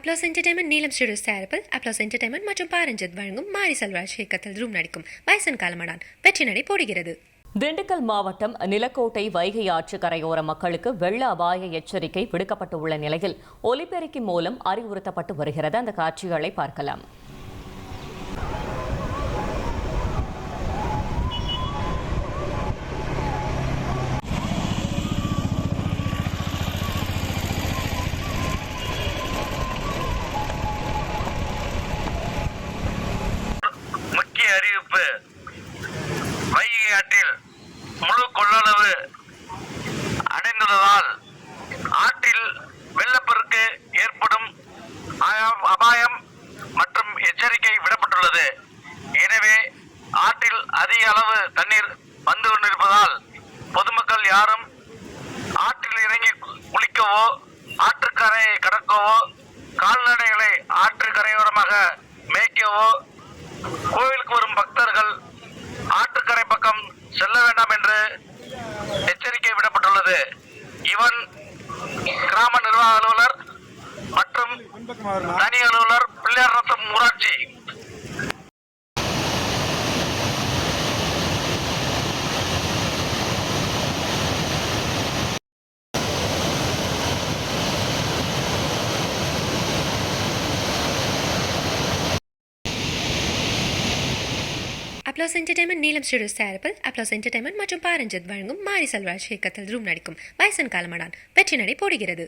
Applause entertainment Neelam studio தயாரிப்பில் applause entertainment மற்றும் பாரஞ்சித் வழங்கும் மாரி செல்வராஜ் இயக்கத்தில் ரூம் நடிக்கும் பைசன் காலமடான் வெற்றி நடை போடுகிறது. திண்டுக்கல் மாவட்டம் நிலக்கோட்டை வைகை ஆற்று கரையோர மக்களுக்கு வெள்ள அபாய எச்சரிக்கை விடுக்கப்பட்டுள்ள நிலையில் ஒலிபெருக்கி மூலம் அறிவுறுத்தப்பட்டு வருகிறது. அந்த காட்சிகளை பார்க்கலாம். ஆற்றில் முழு கொள்ளளவு அடைந்துள்ளதால் ஆற்றில் வெள்ளப்பெருக்கு ஏற்படும் அபாயம் மற்றும் எச்சரிக்கை விடப்பட்டுள்ளது. எனவே ஆற்றில் அதிக அளவு தண்ணீர் வந்து கொண்டிருப்பதால் பொதுமக்கள் யாரும் ஆற்றில் இறங்கி குளிக்கவோ ஆற்றுக்கரையை கடக்கவோ கால்நடைகளை ஆற்று கரையோரமாக மேய்க்கவோ என்று எச்சரிக்கை விடப்பட்டுள்ளது. இவன் கிராம நிர்வாக அலுவலர் மற்றும் தனி அலுவலர் பிள்ளையார் ரத்தம் ஊராட்சி. அப்ளாஸ் என்டர்டைன்மெண்ட் நீலம் ஸ்டுடியோஸ் தயாரிப்பில் அப்ளாஸ் என்டர்டைன்மெண்ட் மற்றும் பாரஞ்சித் வழங்கும் மாரி செல்வராஜ் இயக்கத்தில் ரூம் நடிக்கும் வயசன் காலமடான் வெற்றி நடை போடுகிறது.